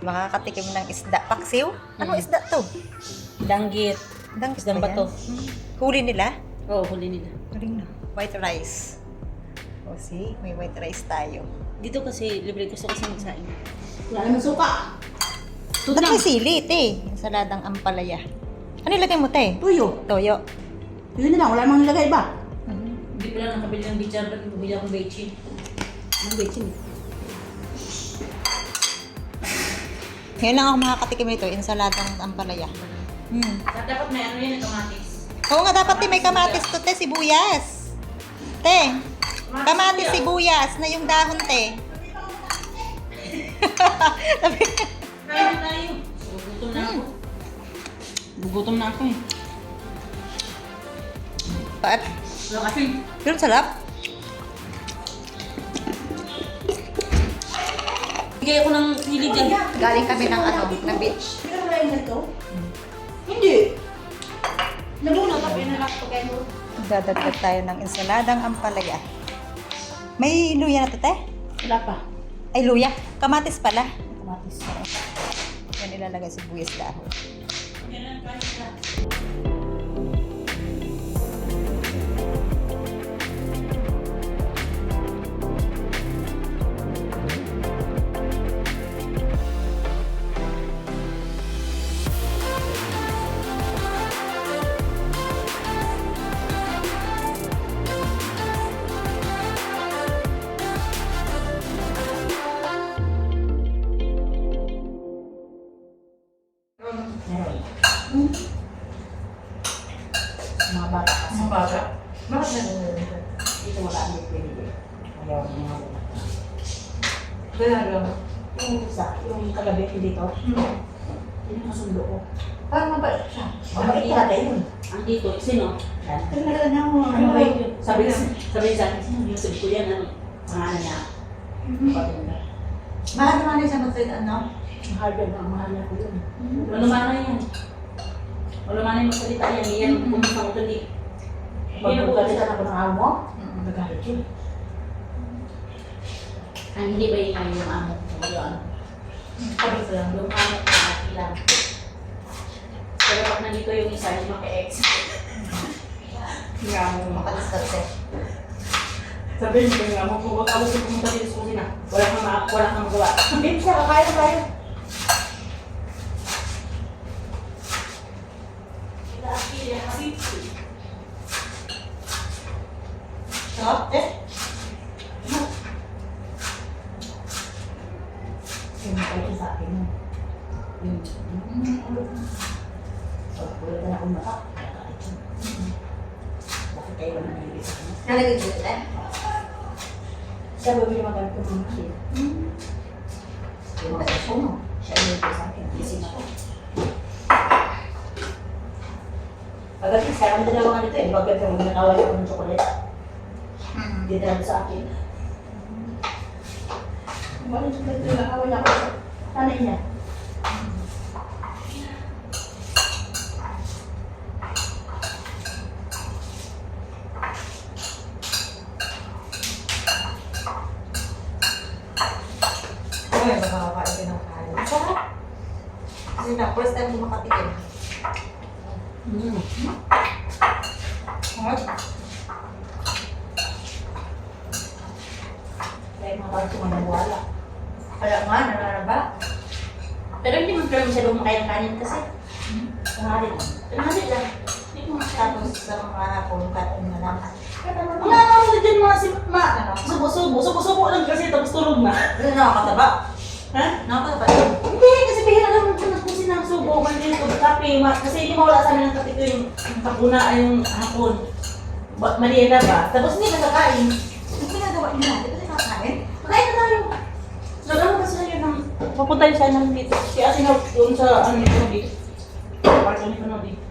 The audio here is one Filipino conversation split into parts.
Makakatikim ng isda. Paksiw? Ano isda to? Danggit. Dang Isdang ba yan? bato. Hmm. Huli nila? Oo, huli nila. Galing na. White rice. O see, may white rice tayo. Dito kasi, libre gusto kasi magsaing. Wala naman suka. Ito Ba't may sili, te? Saladang ampalaya. Ano ilagay mo, te? Tuyo. Toyo. Yun na lang, wala namang nilagay ba? Hindi pala nakabili ng bichar, ba't bumili akong bechin? Ang bechin. Ngayon lang ako makakatikim nito, insaladang ampalaya. Hmm. Dapat may ano yan, kamatis. Oo nga, dapat may kamatis to, te, sibuyas. Te, kamatis, sibuyas, na yung dahon, te. Na tayo. Gugutom na ako. Gugutom na ako eh. Ba't? Wala kasi. Pero sarap. Bigay ako ng sili dyan. Galing kami ng ano, ng beach. Hindi ka yung nito? Hindi. Nabuna ka, pinalak ko kayo. Dadagdag tayo ng insaladang ampalaya. May luya na to, te? Wala pa. Ay, luya. Kamatis pala. Kamatis. Yan ilalagay sa buyas dahon. Meron. Dito ang pwede. Ayaw ng mga lang. Yung isa, yung kagabi dito, yun yung kasundo ko. Parang mabait siya. Mabait talaga yun. Ang dito, sino? Talaga na ako. Ano ba yun? Sabi, sabi sa akin, sino yung sabi ko yan? Ano? Pangalan niya. Na. Mahal naman siya mag-trade ano? Mahal yan, ang mahal niya ko yun. Wala mana yan. Wala mana yung magsalita yan. Yan, pumunta ko dali. Pag nagkalitan ako ng amo mo, nagalit yun. Ang hindi ba yung yung amo ko? Yung Sabi ko lang, yung amo ko at ilang. Pero pag nandito yung isa, yung maka-ex. yung amo mo. Makalis eh. Sabi niyo yung amo ko, huwag ako sa pumunta dito sa kusina. Wala kang wala kang magawa. Hindi siya, kakain na Sarap, eh. Yung nakita sa akin mo. Yung, so, wala na akong mata. Bakit kayo ba nangyayari sa kanya? Nalagay dito, eh. Siya ba yung maganda ko mga siya? Yung mga mo. Siya yung sa akin. Gising ako. Agad sa ang dalawa nga dito eh. Bagay ko nagkawal ako ng chocolate. Dahil sa akin. Bakit chocolate yung nakawal ako sa tanay niya? Ay, makakakain din ng kanin. Sarap. Kasi na, first time ko makatikim. Mm. Sarap. Parang sumanawala. Kaya nga, nananaba. Pero hindi mo pala masyadong makain ng kanin kasi. Tanghali lang. Tanghali lang. Hindi ko masyadong. Tapos sa mga hapon, kain na lang. Wala naman na dyan mga si ma. Subo-subo. Subo-subo lang kasi tapos tulog na. Ano nakakataba? Ha? Nakakataba. Hindi, kasi bihira lang kung sinasubo man din ko kape. Kasi hindi mawala sa amin ng kape ko yung kapuna ay yung hapon. Merienda ba? Tapos hindi nakakain. Ano ginagawa niyo natin? Kasi nakakain? Makain na tayo. Nagano kasi na yun. Papunta siya ng dito. Si Asin na doon sa ano nito dito. Parto nito na dito.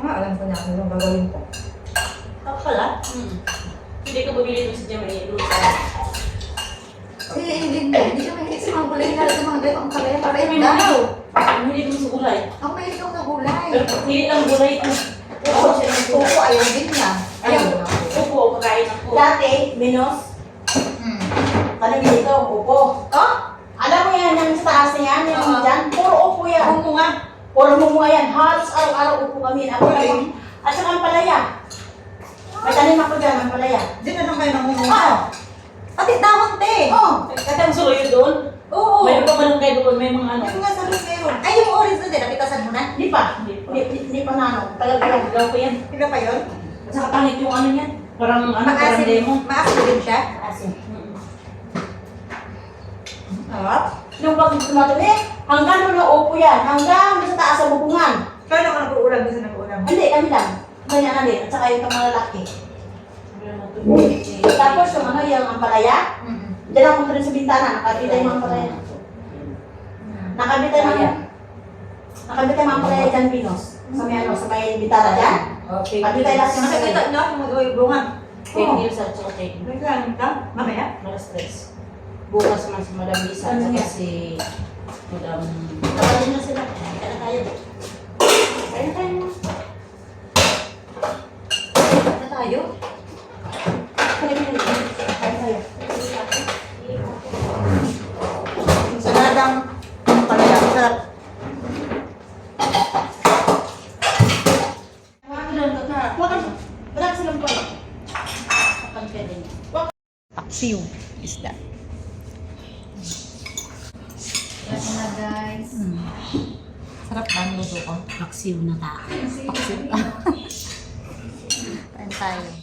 Ah, alam ko na kung anong gagawin ko. Ako pala. Mm. Hindi ka bumili doon sa Jamaica. Doon sa... Eileen mo, hindi siya mahilig sa mga gulay na sa mga ganitong kalaya para may daw. Bumili doon sa gulay. Ako mahilig ako sa gulay. Pero hindi lang gulay ito. Oo, ayaw din niya. Na. Opo, kakain ako. Dati, menos. Hmm. Tanim dito, upo. Oh, Alam mo yan, yung sa taas na yan, yung Oo. dyan, puro upo yan. bungo nga. Puro mo yan, halos araw-araw upo kami. Ako Okay. lang. At saka ang palaya. May tanim ako dyan, ang palaya. Di na lang kayo nangunguha. Oo. Pati dahon, te. Oo. Katang sulo yun doon. Oo. Mayroon pa man kayo doon, may mga ano. Yung nga sabi meron. Ay, yung orange na din, napitasan mo na. Hindi pa. Hindi pa. Hindi, hindi, hindi pa na ano. Tagal pa lang. Ilaw ko yan. Iba pa yun? At saka pangit yung ano yan. Parang ano, parang Maasim, demo. maasim din siya. Asin. Oo. Nung pag tumatuli, hanggang doon na upo yan. Hanggang sa taas sa bubungan. Kaya naman nag-uulam, kasi nag-uulam. Hindi, kami lang. Ganyan na din. At saka yung malalaki. Tapos yung ano, yung ampalaya. Mm-mm. Diyan ako rin sa bintana. Nakabita yung ampalaya. Nakabita yung Kaya. Nakabita yung ampalaya dyan, Pinos. Sa may ano, sa may bintana dyan. Okay. Yung Nakikita ampalaya. niyo yung mag-uwi bunga. Fake news at saka fake news. Wait lang, ito. Mamaya. Malas stress. Bukas man si Madam Lisa at Ano si Madam... Kapatid na sila. Kaya na tayo. Kaya na tayo. Na Ano tayo. Kaya na tayo. Kaya tayo. Saladang palaya. Sarap. Huwag ka. Wala silang po. Kapag ka din. Paksiw isda. Yan na guys. Sarap ba ang luto ko? Paksiw na tao. Paksiw. Kain tayo.